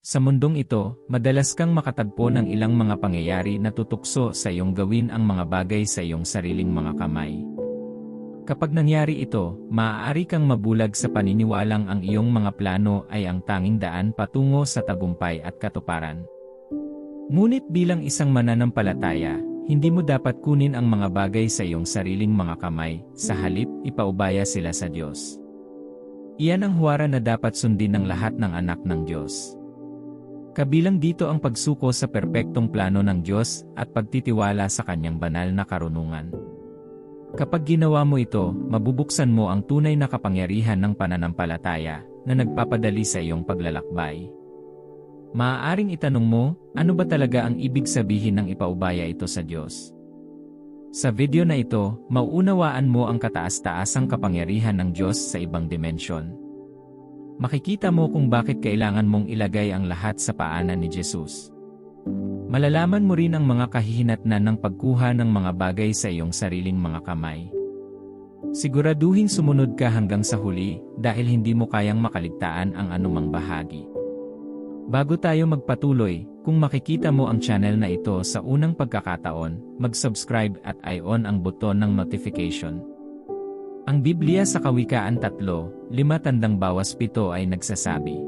Sa mundong ito, madalas kang makatagpo ng ilang mga pangyayari na tutukso sa iyong gawin ang mga bagay sa iyong sariling mga kamay. Kapag nangyari ito, maaari kang mabulag sa paniniwalang ang iyong mga plano ay ang tanging daan patungo sa tagumpay at katuparan. Ngunit bilang isang mananampalataya, hindi mo dapat kunin ang mga bagay sa iyong sariling mga kamay, sa halip, ipaubaya sila sa Diyos. Iyan ang huwara na dapat sundin ng lahat ng anak ng Diyos. Kabilang dito ang pagsuko sa perpektong plano ng Diyos at pagtitiwala sa kanyang banal na karunungan. Kapag ginawa mo ito, mabubuksan mo ang tunay na kapangyarihan ng pananampalataya na nagpapadali sa iyong paglalakbay. Maaaring itanong mo, ano ba talaga ang ibig sabihin ng ipaubaya ito sa Diyos? Sa video na ito, mauunawaan mo ang kataas-taasang kapangyarihan ng Diyos sa ibang dimensyon. Makikita mo kung bakit kailangan mong ilagay ang lahat sa paanan ni Jesus. Malalaman mo rin ang mga kahihinatnan ng pagkuha ng mga bagay sa iyong sariling mga kamay. Siguraduhin sumunod ka hanggang sa huli dahil hindi mo kayang makaligtaan ang anumang bahagi. Bago tayo magpatuloy, kung makikita mo ang channel na ito sa unang pagkakataon, mag-subscribe at i-on ang buton ng notification. Ang Biblia sa Kawikaan 3, lima tandang bawas pito ay nagsasabi,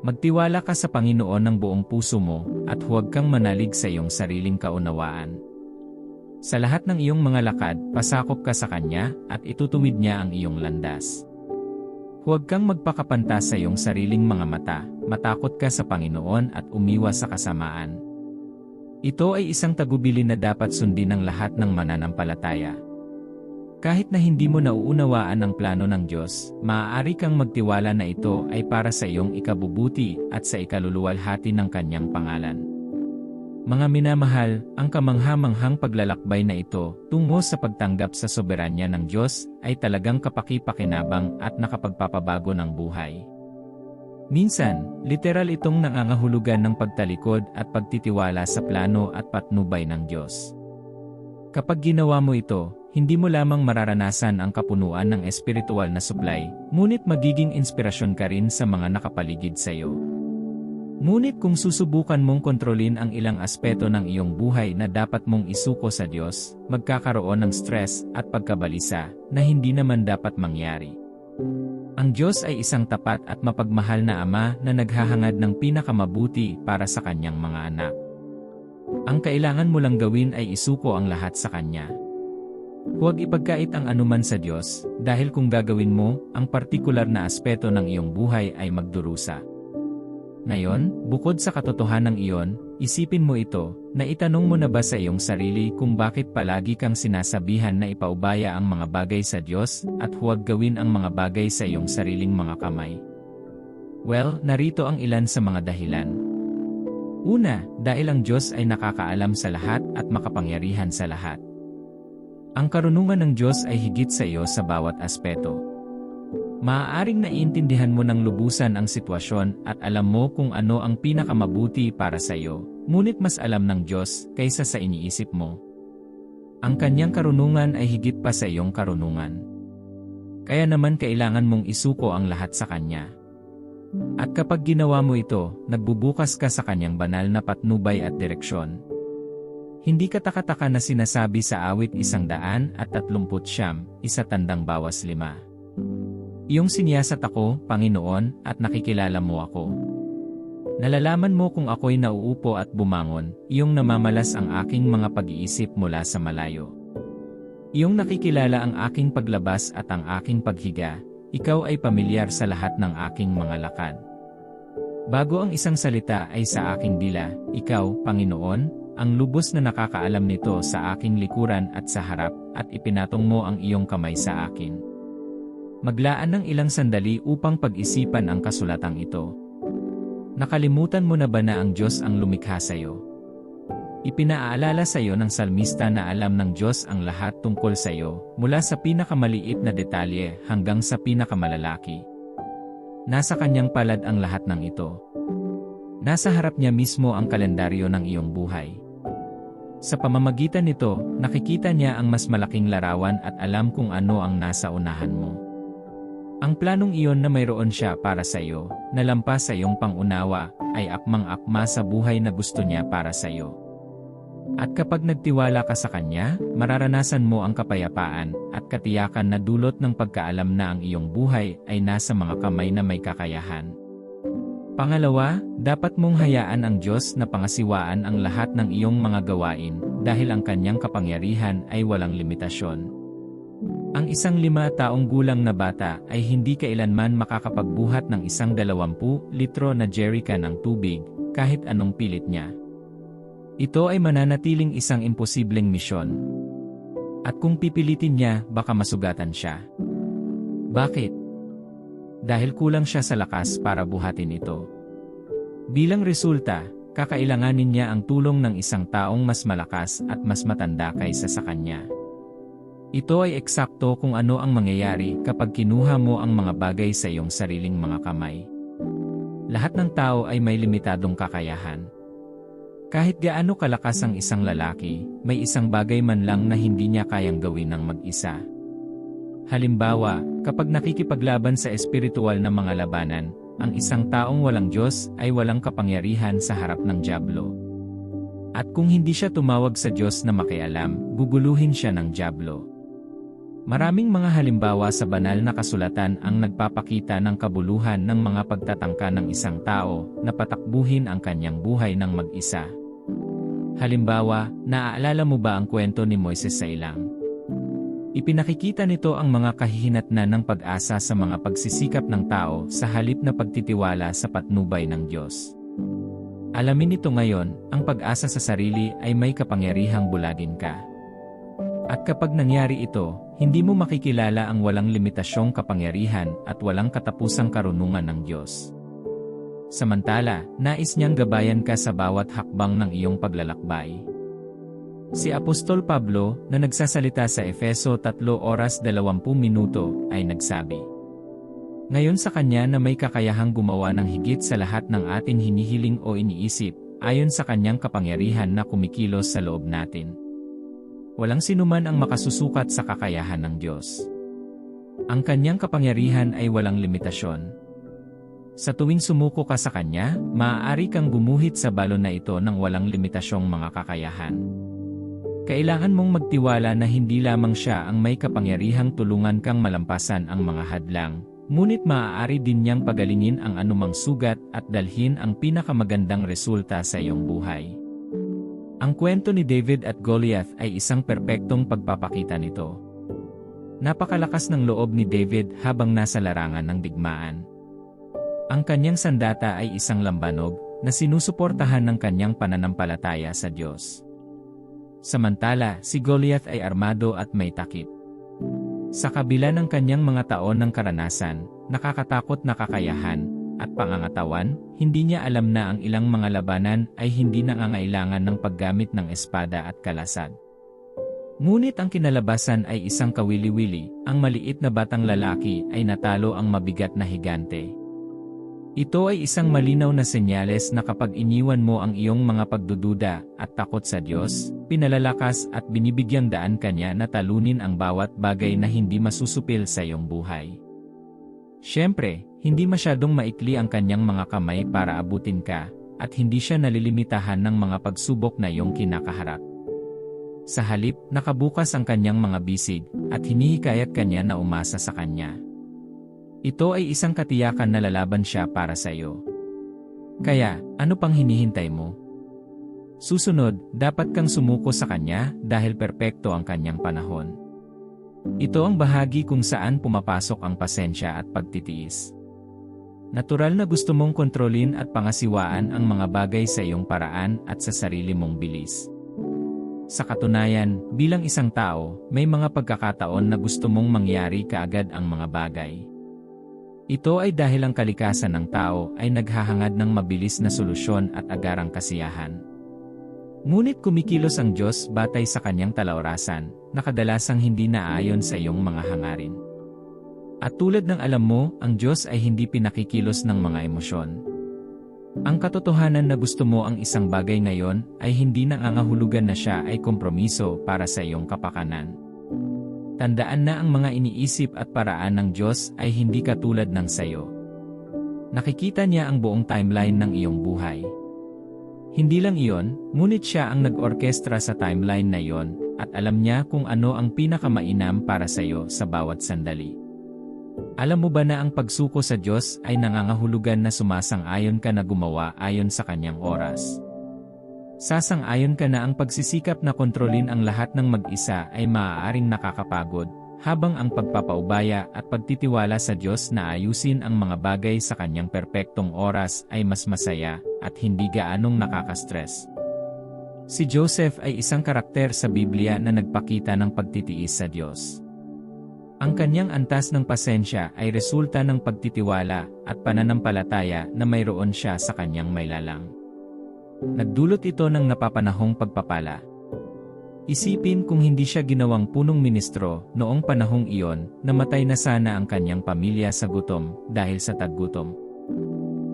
Magtiwala ka sa Panginoon ng buong puso mo, at huwag kang manalig sa iyong sariling kaunawaan. Sa lahat ng iyong mga lakad, pasakop ka sa Kanya, at itutuwid niya ang iyong landas. Huwag kang magpakapanta sa iyong sariling mga mata, matakot ka sa Panginoon at umiwas sa kasamaan. Ito ay isang tagubilin na dapat sundin ng lahat ng mananampalataya. Kahit na hindi mo nauunawaan ang plano ng Diyos, maaari kang magtiwala na ito ay para sa iyong ikabubuti at sa ikaluluwalhati ng kanyang pangalan. Mga minamahal, ang kamanghamanghang paglalakbay na ito tungo sa pagtanggap sa soberanya ng Diyos ay talagang kapaki-pakinabang at nakapagpapabago ng buhay. Minsan, literal itong nangangahulugan ng pagtalikod at pagtitiwala sa plano at patnubay ng Diyos. Kapag ginawa mo ito, hindi mo lamang mararanasan ang kapunuan ng espiritual na supply, ngunit magiging inspirasyon ka rin sa mga nakapaligid sa iyo. Ngunit kung susubukan mong kontrolin ang ilang aspeto ng iyong buhay na dapat mong isuko sa Diyos, magkakaroon ng stress at pagkabalisa na hindi naman dapat mangyari. Ang Diyos ay isang tapat at mapagmahal na Ama na naghahangad ng pinakamabuti para sa kanyang mga anak. Ang kailangan mo lang gawin ay isuko ang lahat sa Kanya. Huwag ipagkait ang anuman sa Diyos, dahil kung gagawin mo, ang partikular na aspeto ng iyong buhay ay magdurusa. Ngayon, bukod sa katotohanan iyon, isipin mo ito, na itanong mo na ba sa iyong sarili kung bakit palagi kang sinasabihan na ipaubaya ang mga bagay sa Diyos at huwag gawin ang mga bagay sa iyong sariling mga kamay? Well, narito ang ilan sa mga dahilan. Una, dahil ang Diyos ay nakakaalam sa lahat at makapangyarihan sa lahat. Ang karunungan ng Diyos ay higit sa iyo sa bawat aspeto. Maaaring naiintindihan mo ng lubusan ang sitwasyon at alam mo kung ano ang pinakamabuti para sa iyo, ngunit mas alam ng Diyos kaysa sa iniisip mo. Ang kanyang karunungan ay higit pa sa iyong karunungan. Kaya naman kailangan mong isuko ang lahat sa Kanya. At kapag ginawa mo ito, nagbubukas ka sa Kanyang banal na patnubay at direksyon. Hindi katakataka na sinasabi sa awit isang daan at tatlumput siyam, isa tandang bawas lima. Iyong siniyasat ako, Panginoon, at nakikilala mo ako. Nalalaman mo kung ako'y nauupo at bumangon, iyong namamalas ang aking mga pag-iisip mula sa malayo. Iyong nakikilala ang aking paglabas at ang aking paghiga, ikaw ay pamilyar sa lahat ng aking mga lakad. Bago ang isang salita ay sa aking dila, ikaw, Panginoon, ang lubos na nakakaalam nito sa aking likuran at sa harap, at ipinatong mo ang iyong kamay sa akin. Maglaan ng ilang sandali upang pag-isipan ang kasulatang ito. Nakalimutan mo na ba na ang Diyos ang lumikha sa iyo? Ipinaalala sa iyo ng salmista na alam ng Diyos ang lahat tungkol sa iyo, mula sa pinakamaliit na detalye hanggang sa pinakamalalaki. Nasa kanyang palad ang lahat ng ito. Nasa harap niya mismo ang kalendaryo ng iyong buhay. Sa pamamagitan nito, nakikita niya ang mas malaking larawan at alam kung ano ang nasa unahan mo. Ang planong iyon na mayroon siya para sa iyo, na lampas sa iyong pangunawa, ay akmang-akma sa buhay na gusto niya para sa iyo. At kapag nagtiwala ka sa Kanya, mararanasan mo ang kapayapaan at katiyakan na dulot ng pagkaalam na ang iyong buhay ay nasa mga kamay na may kakayahan. Pangalawa, dapat mong hayaan ang Diyos na pangasiwaan ang lahat ng iyong mga gawain dahil ang kanyang kapangyarihan ay walang limitasyon. Ang isang lima taong gulang na bata ay hindi kailanman makakapagbuhat ng isang dalawampu litro na jerrycan ng tubig kahit anong pilit niya. Ito ay mananatiling isang imposibleng misyon. At kung pipilitin niya, baka masugatan siya. Bakit? Dahil kulang siya sa lakas para buhatin ito. Bilang resulta, kakailanganin niya ang tulong ng isang taong mas malakas at mas matanda kaysa sa kanya. Ito ay eksakto kung ano ang mangyayari kapag kinuha mo ang mga bagay sa iyong sariling mga kamay. Lahat ng tao ay may limitadong kakayahan. Kahit gaano kalakas ang isang lalaki, may isang bagay man lang na hindi niya kayang gawin ng mag-isa. Halimbawa, kapag nakikipaglaban sa espiritual na mga labanan, ang isang taong walang Diyos ay walang kapangyarihan sa harap ng Diablo. At kung hindi siya tumawag sa Diyos na makialam, guguluhin siya ng Diablo. Maraming mga halimbawa sa banal na kasulatan ang nagpapakita ng kabuluhan ng mga pagtatangka ng isang tao na patakbuhin ang kanyang buhay ng mag-isa. Halimbawa, naaalala mo ba ang kwento ni Moises sa ilang? Ipinakikita nito ang mga kahihinatnan ng pag-asa sa mga pagsisikap ng tao sa halip na pagtitiwala sa patnubay ng Diyos. Alamin nito ngayon, ang pag-asa sa sarili ay may kapangyarihang bulagin ka. At kapag nangyari ito, hindi mo makikilala ang walang limitasyong kapangyarihan at walang katapusang karunungan ng Diyos. Samantala, nais niyang gabayan ka sa bawat hakbang ng iyong paglalakbay. Si Apostol Pablo, na nagsasalita sa Efeso 3 oras 20 minuto, ay nagsabi, Ngayon sa kanya na may kakayahang gumawa ng higit sa lahat ng atin hinihiling o iniisip, ayon sa kanyang kapangyarihan na kumikilos sa loob natin. Walang sinuman ang makasusukat sa kakayahan ng Diyos. Ang kanyang kapangyarihan ay walang limitasyon. Sa tuwing sumuko ka sa kanya, maaari kang gumuhit sa balon na ito ng walang limitasyong mga kakayahan. Kailangan mong magtiwala na hindi lamang siya ang may kapangyarihang tulungan kang malampasan ang mga hadlang, ngunit maaari din niyang pagalingin ang anumang sugat at dalhin ang pinakamagandang resulta sa iyong buhay. Ang kwento ni David at Goliath ay isang perpektong pagpapakita nito. Napakalakas ng loob ni David habang nasa larangan ng digmaan. Ang kanyang sandata ay isang lambanog na sinusuportahan ng kanyang pananampalataya sa Diyos. Samantala, si Goliath ay armado at may takip. Sa kabila ng kanyang mga taon ng karanasan, nakakatakot na kakayahan, at pangangatawan, hindi niya alam na ang ilang mga labanan ay hindi nangangailangan ng paggamit ng espada at kalasad. Ngunit ang kinalabasan ay isang kawili-wili, ang maliit na batang lalaki ay natalo ang mabigat na higante. Ito ay isang malinaw na senyales na kapag iniwan mo ang iyong mga pagdududa at takot sa Diyos, pinalalakas at binibigyang daan kanya na talunin ang bawat bagay na hindi masusupil sa iyong buhay. Siyempre, hindi masyadong maikli ang kanyang mga kamay para abutin ka, at hindi siya nalilimitahan ng mga pagsubok na iyong kinakaharap. Sa halip, nakabukas ang kanyang mga bisig, at hinihikayat kanya na umasa sa kanya. Ito ay isang katiyakan na lalaban siya para sa iyo. Kaya, ano pang hinihintay mo? Susunod, dapat kang sumuko sa kanya dahil perpekto ang kanyang panahon. Ito ang bahagi kung saan pumapasok ang pasensya at pagtitiis. Natural na gusto mong kontrolin at pangasiwaan ang mga bagay sa iyong paraan at sa sarili mong bilis. Sa katunayan, bilang isang tao, may mga pagkakataon na gusto mong mangyari kaagad ang mga bagay. Ito ay dahil ang kalikasan ng tao ay naghahangad ng mabilis na solusyon at agarang kasiyahan. Ngunit kumikilos ang Diyos batay sa kanyang talaurasan, na kadalasang hindi naayon sa iyong mga hangarin. At tulad ng alam mo, ang Diyos ay hindi pinakikilos ng mga emosyon. Ang katotohanan na gusto mo ang isang bagay ngayon ay hindi nangangahulugan na siya ay kompromiso para sa iyong kapakanan. Tandaan na ang mga iniisip at paraan ng Diyos ay hindi katulad ng sayo. Nakikita niya ang buong timeline ng iyong buhay. Hindi lang iyon, ngunit siya ang nag-orkestra sa timeline na iyon, at alam niya kung ano ang pinakamainam para sa iyo sa bawat sandali. Alam mo ba na ang pagsuko sa Diyos ay nangangahulugan na sumasang-ayon ka na gumawa ayon sa kanyang oras? Sasang-ayon ka na ang pagsisikap na kontrolin ang lahat ng mag-isa ay maaaring nakakapagod, habang ang pagpapaubaya at pagtitiwala sa Diyos na ayusin ang mga bagay sa kanyang perpektong oras ay mas masaya at hindi gaanong nakakastress. Si Joseph ay isang karakter sa Biblia na nagpakita ng pagtitiis sa Diyos. Ang kanyang antas ng pasensya ay resulta ng pagtitiwala at pananampalataya na mayroon siya sa kanyang maylalang. Nagdulot ito ng napapanahong pagpapala. Isipin kung hindi siya ginawang punong ministro noong panahong iyon, namatay na sana ang kanyang pamilya sa gutom dahil sa taggutom.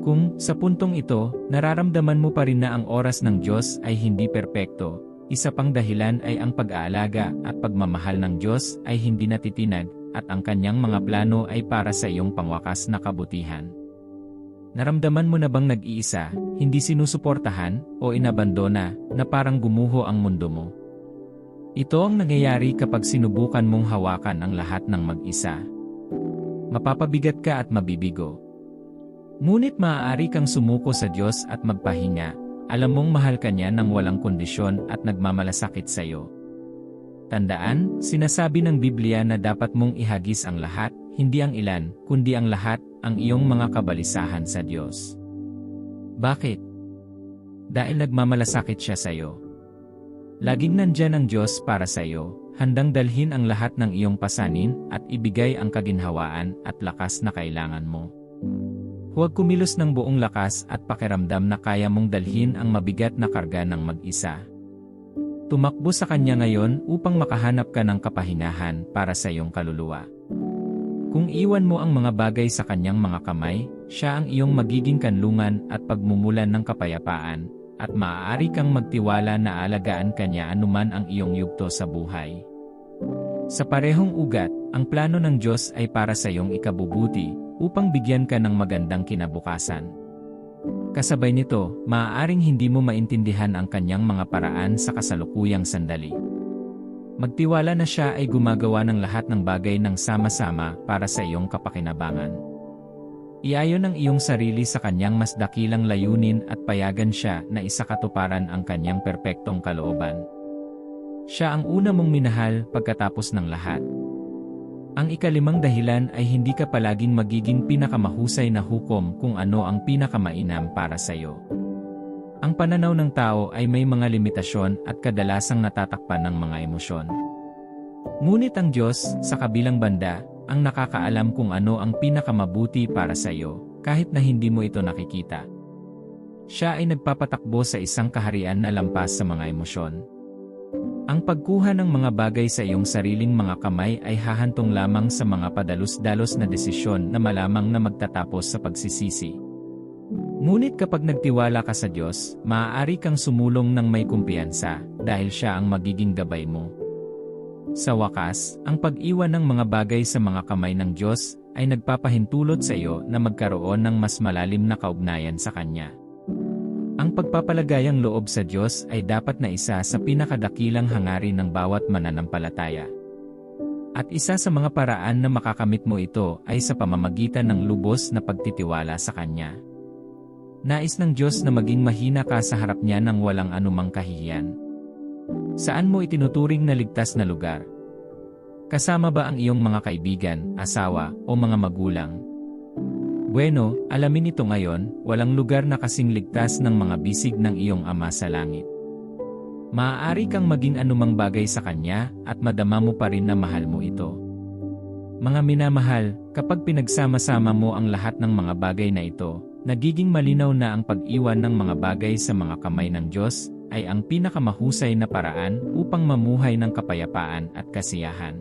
Kung, sa puntong ito, nararamdaman mo pa rin na ang oras ng Diyos ay hindi perpekto, isa pang dahilan ay ang pag-aalaga at pagmamahal ng Diyos ay hindi natitinag, at ang kanyang mga plano ay para sa iyong pangwakas na kabutihan. Naramdaman mo na bang nag-iisa, hindi sinusuportahan, o inabandona, na parang gumuho ang mundo mo? Ito ang nangyayari kapag sinubukan mong hawakan ang lahat ng mag-isa. Mapapabigat ka at mabibigo. Ngunit maaari kang sumuko sa Diyos at magpahinga, alam mong mahal ka niya ng walang kondisyon at nagmamalasakit sa iyo. Tandaan, sinasabi ng Biblia na dapat mong ihagis ang lahat, hindi ang ilan, kundi ang lahat, ang iyong mga kabalisahan sa Diyos. Bakit? Dahil nagmamalasakit siya sa iyo. Laging nandyan ang Diyos para sa iyo, handang dalhin ang lahat ng iyong pasanin at ibigay ang kaginhawaan at lakas na kailangan mo. Huwag kumilos ng buong lakas at pakiramdam na kaya mong dalhin ang mabigat na karga ng mag-isa. Tumakbo sa Kanya ngayon upang makahanap ka ng kapahingahan para sa iyong kaluluwa. Kung iwan mo ang mga bagay sa Kanyang mga kamay, siya ang iyong magiging kanlungan at pagmumulan ng kapayapaan, at maaari kang magtiwala na alagaan kanya anuman ang iyong yugto sa buhay. Sa parehong ugat, ang plano ng Diyos ay para sa iyong ikabubuti, upang bigyan ka ng magandang kinabukasan. Kasabay nito, maaaring hindi mo maintindihan ang kanyang mga paraan sa kasalukuyang sandali. Magtiwala na siya ay gumagawa ng lahat ng bagay ng sama-sama para sa iyong kapakinabangan. Iayon ang iyong sarili sa kanyang mas dakilang layunin at payagan siya na isakatuparan ang kanyang perpektong kalooban. Siya ang una mong minahal pagkatapos ng lahat. Ang ikalimang dahilan ay hindi ka palaging magiging pinakamahusay na hukom kung ano ang pinakamainam para sa iyo. Ang pananaw ng tao ay may mga limitasyon at kadalasang natatakpan ng mga emosyon. Ngunit ang Diyos, sa kabilang banda, ang nakakaalam kung ano ang pinakamabuti para sa iyo, kahit na hindi mo ito nakikita. Siya ay nagpapatakbo sa isang kaharian na lampas sa mga emosyon. Ang pagkuha ng mga bagay sa iyong sariling mga kamay ay hahantong lamang sa mga padalos-dalos na desisyon na malamang na magtatapos sa pagsisisi. Ngunit kapag nagtiwala ka sa Diyos, maaari kang sumulong ng may kumpiyansa dahil siya ang magiging gabay mo. Sa wakas, ang pag-iwan ng mga bagay sa mga kamay ng Diyos ay nagpapahintulot sa iyo na magkaroon ng mas malalim na kaugnayan sa Kanya. Ang pagpapalagayang loob sa Diyos ay dapat na isa sa pinakadakilang hangarin ng bawat mananampalataya. At isa sa mga paraan na makakamit mo ito ay sa pamamagitan ng lubos na pagtitiwala sa Kanya. Nais ng Diyos na maging mahina ka sa harap niya ng walang anumang kahihiyan. Saan mo itinuturing na ligtas na lugar? Kasama ba ang iyong mga kaibigan, asawa, o mga magulang? Bueno, alamin ito ngayon, walang lugar na kasing ligtas ng mga bisig ng iyong ama sa langit. Maaari kang maging anumang bagay sa kanya at madama mo pa rin na mahal mo ito. Mga minamahal, kapag pinagsama-sama mo ang lahat ng mga bagay na ito, nagiging malinaw na ang pag-iwan ng mga bagay sa mga kamay ng Diyos ay ang pinakamahusay na paraan upang mamuhay ng kapayapaan at kasiyahan.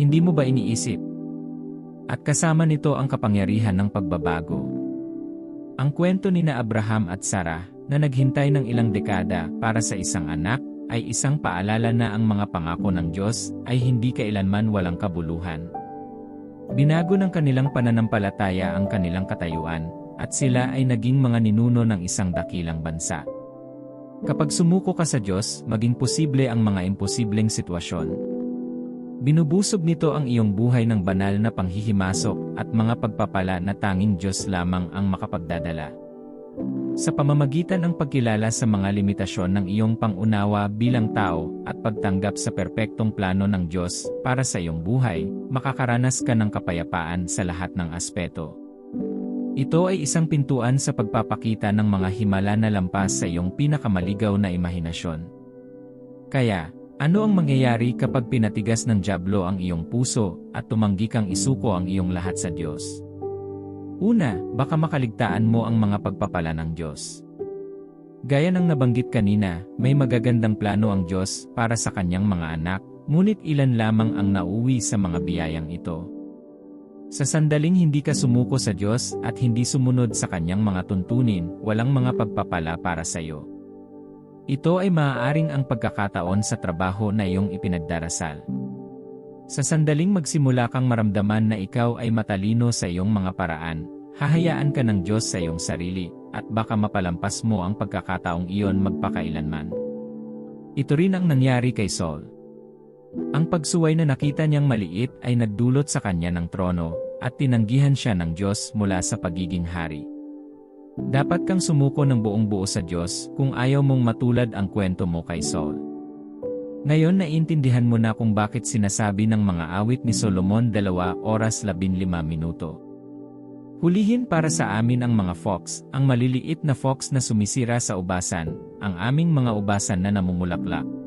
Hindi mo ba iniisip? At kasama nito ang kapangyarihan ng pagbabago. Ang kwento ni na Abraham at Sarah na naghintay ng ilang dekada para sa isang anak ay isang paalala na ang mga pangako ng Diyos ay hindi kailanman walang kabuluhan. Binago ng kanilang pananampalataya ang kanilang katayuan, at sila ay naging mga ninuno ng isang dakilang bansa. Kapag sumuko ka sa Diyos, maging posible ang mga imposibleng sitwasyon. Binubusog nito ang iyong buhay ng banal na panghihimasok at mga pagpapala na tanging Diyos lamang ang makapagdadala. Sa pamamagitan ng pagkilala sa mga limitasyon ng iyong pangunawa bilang tao at pagtanggap sa perpektong plano ng Diyos para sa iyong buhay, makakaranas ka ng kapayapaan sa lahat ng aspeto. Ito ay isang pintuan sa pagpapakita ng mga himala na lampas sa iyong pinakamaligaw na imahinasyon. Kaya, ano ang mangyayari kapag pinatigas ng Diablo ang iyong puso at tumanggi kang isuko ang iyong lahat sa Diyos? Una, baka makaligtaan mo ang mga pagpapala ng Diyos. Gaya ng nabanggit kanina, may magagandang plano ang Diyos para sa kanyang mga anak, ngunit ilan lamang ang nauwi sa mga biyayang ito. Sa sandaling hindi ka sumuko sa Diyos at hindi sumunod sa kanyang mga tuntunin, walang mga pagpapala para sa iyo. Ito ay maaaring ang pagkakataon sa trabaho na iyong ipinagdarasal. Sa sandaling magsimula kang maramdaman na ikaw ay matalino sa iyong mga paraan, hahayaan ka ng Diyos sa iyong sarili, at baka mapalampas mo ang pagkakataong iyon magpakailanman. Ito rin ang nangyari kay Saul. Ang pagsuway na nakita niyang maliit ay nagdulot sa kanya ng trono, at tinanggihan siya ng Diyos mula sa pagiging hari. Dapat kang sumuko ng buong buo sa Diyos kung ayaw mong matulad ang kwento mo kay Saul. Ngayon naiintindihan mo na kung bakit sinasabi ng mga awit ni Solomon 2 oras 15 minuto. Hulihin para sa amin ang mga fox, ang maliliit na fox na sumisira sa ubasan, ang aming mga ubasan na namumulaklak.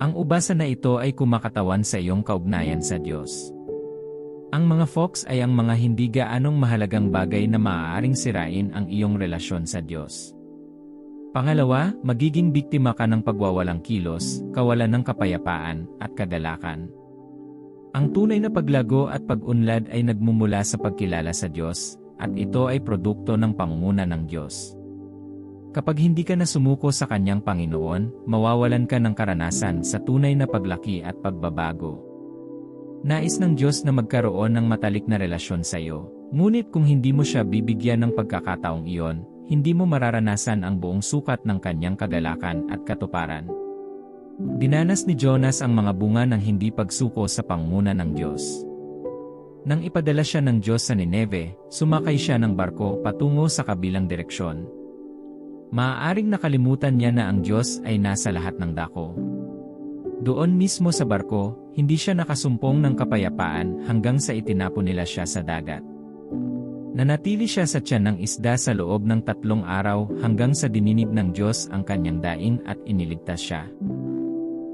Ang ubasan na ito ay kumakatawan sa iyong kaugnayan sa Diyos. Ang mga fox ay ang mga hindi gaanong mahalagang bagay na maaaring sirain ang iyong relasyon sa Diyos. Pangalawa, magiging biktima ka ng pagwawalang kilos, kawalan ng kapayapaan, at kagalakan. Ang tunay na paglago at pag-unlad ay nagmumula sa pagkilala sa Diyos, at ito ay produkto ng pangunguna ng Diyos. Kapag hindi ka na sumuko sa Kanyang Panginoon, mawawalan ka ng karanasan sa tunay na paglaki at pagbabago. Nais ng Diyos na magkaroon ng matalik na relasyon sa iyo, ngunit kung hindi mo siya bibigyan ng pagkakataong iyon, hindi mo mararanasan ang buong sukat ng kanyang kagalakan at katuparan. Dinanas ni Jonas ang mga bunga ng hindi pagsuko sa panguna ng Diyos. Nang ipadala siya ng Diyos sa Nineve, sumakay siya ng barko patungo sa kabilang direksyon. Maaaring nakalimutan niya na ang Diyos ay nasa lahat ng dako. Doon mismo sa barko, hindi siya nakasumpong ng kapayapaan hanggang sa itinapon nila siya sa dagat. Nanatili siya sa tiyan ng isda sa loob ng tatlong araw hanggang sa dininig ng Diyos ang kanyang daing at iniligtas siya.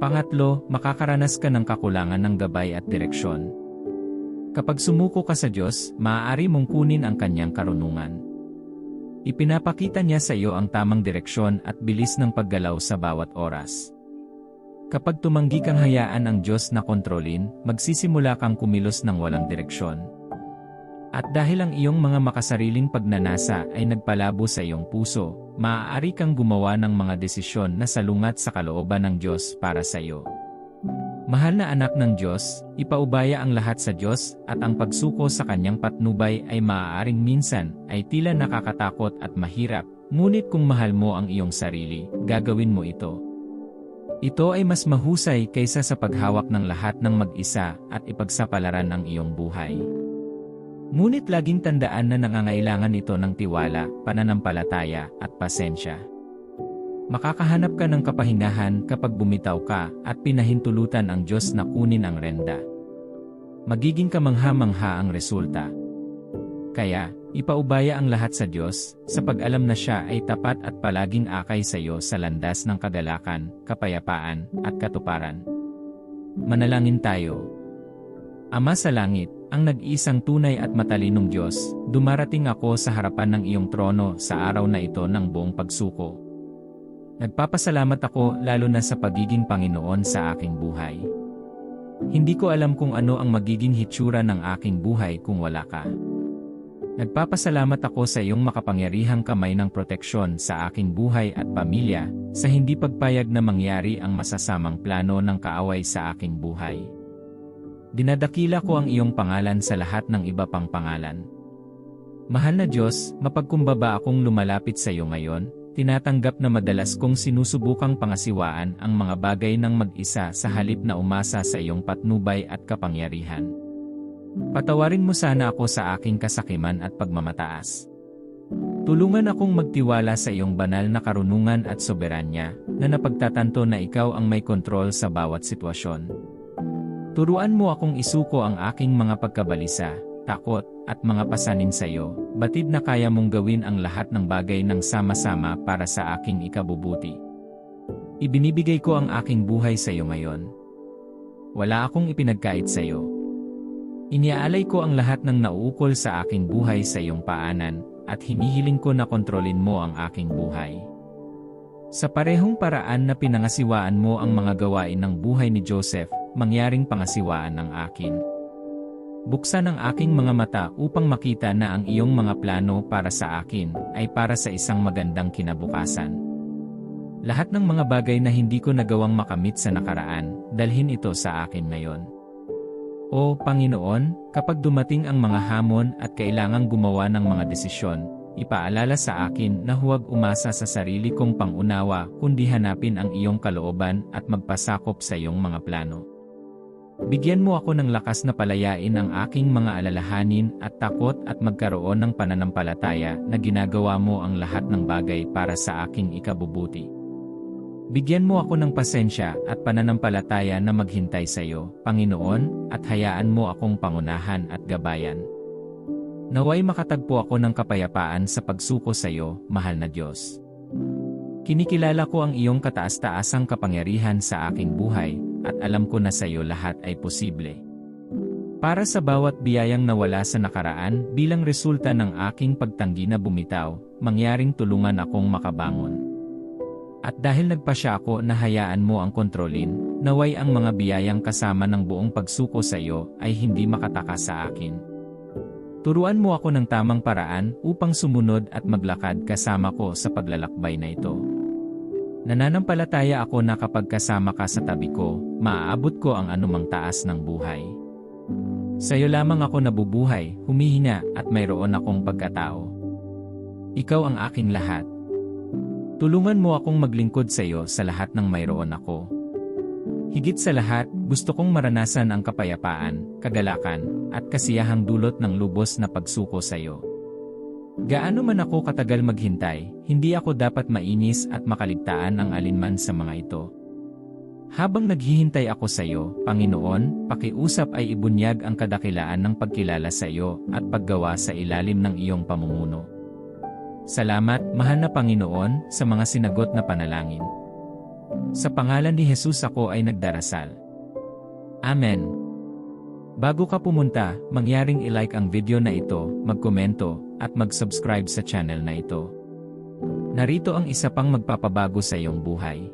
Pangatlo, makakaranas ka ng kakulangan ng gabay at direksyon. Kapag sumuko ka sa Diyos, maaari mong kunin ang kanyang karunungan. Ipinapakita niya sa iyo ang tamang direksyon at bilis ng paggalaw sa bawat oras. Kapag tumanggi kang hayaan ang Diyos na kontrolin, magsisimula kang kumilos ng walang direksyon. At dahil ang iyong mga makasariling pagnanasa ay nagpalabo sa iyong puso, maaari kang gumawa ng mga desisyon na salungat sa kalooban ng Diyos para sa iyo. Mahal na anak ng Diyos, ipaubaya ang lahat sa Diyos at ang pagsuko sa kanyang patnubay ay maaaring minsan ay tila nakakatakot at mahirap, ngunit kung mahal mo ang iyong sarili, gagawin mo ito. Ito ay mas mahusay kaysa sa paghawak ng lahat ng mag-isa at ipagsapalaran ang iyong buhay. Ngunit laging tandaan na nangangailangan ito ng tiwala, pananampalataya, at pasensya. Makakahanap ka ng kapahingahan kapag bumitaw ka at pinahintulutan ang Diyos na kunin ang renda. Magiging kamangha-mangha ang resulta. Kaya, ipaubaya ang lahat sa Diyos, sa pag-alam na siya ay tapat at palaging akay sa iyo sa landas ng kagalakan, kapayapaan, at katuparan. Manalangin tayo. Ama sa langit, ang nag-iisang tunay at matalinong Diyos, dumarating ako sa harapan ng iyong trono sa araw na ito ng buong pagsuko. Nagpapasalamat ako lalo na sa pagiging Panginoon sa aking buhay. Hindi ko alam kung ano ang magiging hitsura ng aking buhay kung wala ka. Nagpapasalamat ako sa iyong makapangyarihang kamay ng proteksyon sa aking buhay at pamilya, sa hindi pagpayag na mangyari ang masasamang plano ng kaaway sa aking buhay. Dinadakila ko ang iyong pangalan sa lahat ng iba pang pangalan. Mahal na Diyos, mapagkumbaba akong lumalapit sa iyo ngayon, tinatanggap na madalas kong sinusubukang pangasiwaan ang mga bagay ng mag-isa sa halip na umasa sa iyong patnubay at kapangyarihan. Patawarin mo sana ako sa aking kasakiman at pagmamataas. Tulungan akong magtiwala sa iyong banal na karunungan at soberanya, na napagtatanto na ikaw ang may kontrol sa bawat sitwasyon. Turuan mo akong isuko ang aking mga pagkabalisa, takot, at mga pasanin sa iyo, batid na kaya mong gawin ang lahat ng bagay ng sama-sama para sa aking ikabubuti. Ibinibigay ko ang aking buhay sa iyo ngayon. Wala akong ipinagkait sa iyo. Iniaalay ko ang lahat ng nauukol sa aking buhay sa iyong paanan, at hinihiling ko na kontrolin mo ang aking buhay. Sa parehong paraan na pinangasiwaan mo ang mga gawain ng buhay ni Joseph, mangyaring pangasiwaan ng akin. Buksan ang aking mga mata upang makita na ang iyong mga plano para sa akin ay para sa isang magandang kinabukasan. Lahat ng mga bagay na hindi ko nagawang makamit sa nakaraan, dalhin ito sa akin ngayon. O Panginoon, kapag dumating ang mga hamon at kailangang gumawa ng mga desisyon, ipaalala sa akin na huwag umasa sa sarili kong pangunawa kundi hanapin ang iyong kalooban at magpasakop sa iyong mga plano. Bigyan mo ako ng lakas na palayain ang aking mga alalahanin at takot at magkaroon ng pananampalataya na ginagawa mo ang lahat ng bagay para sa aking ikabubuti. Bigyan mo ako ng pasensya at pananampalataya na maghintay sa iyo, Panginoon, at hayaan mo akong pangunahan at gabayan. Naway makatagpo ako ng kapayapaan sa pagsuko sa iyo, mahal na Diyos. Kinikilala ko ang iyong kataas-taasang kapangyarihan sa aking buhay, at alam ko na sa iyo lahat ay posible. Para sa bawat biyayang nawala sa nakaraan bilang resulta ng aking pagtanggi na bumitaw, mangyaring tulungan akong makabangon. At dahil nagpasya ako na hayaan mo ang kontrolin, naway ang mga biyayang kasama ng buong pagsuko sa iyo ay hindi makataka sa akin. Turuan mo ako ng tamang paraan upang sumunod at maglakad kasama ko sa paglalakbay na ito. Nananampalataya ako na kapag kasama ka sa tabi ko, maaabot ko ang anumang taas ng buhay. Sa iyo lamang ako nabubuhay, humihina at mayroon akong pagkatao. Ikaw ang aking lahat. Tulungan mo akong maglingkod sa iyo sa lahat ng mayroon ako. Higit sa lahat, gusto kong maranasan ang kapayapaan, kagalakan, at kasiyahang dulot ng lubos na pagsuko sa iyo. Gaano man ako katagal maghintay, hindi ako dapat mainis at makaligtaan ang alinman sa mga ito. Habang naghihintay ako sa iyo, Panginoon, pakiusap ay ibunyag ang kadakilaan ng pagkilala sa iyo at paggawa sa ilalim ng iyong pamumuno. Salamat, mahal na Panginoon, sa mga sinagot na panalangin. Sa pangalan ni Jesus ako ay nagdarasal. Amen. Bago ka pumunta, mangyaring ilike ang video na ito, magkomento, at mag-subscribe sa channel na ito. Narito ang isa pang magpapabago sa iyong buhay.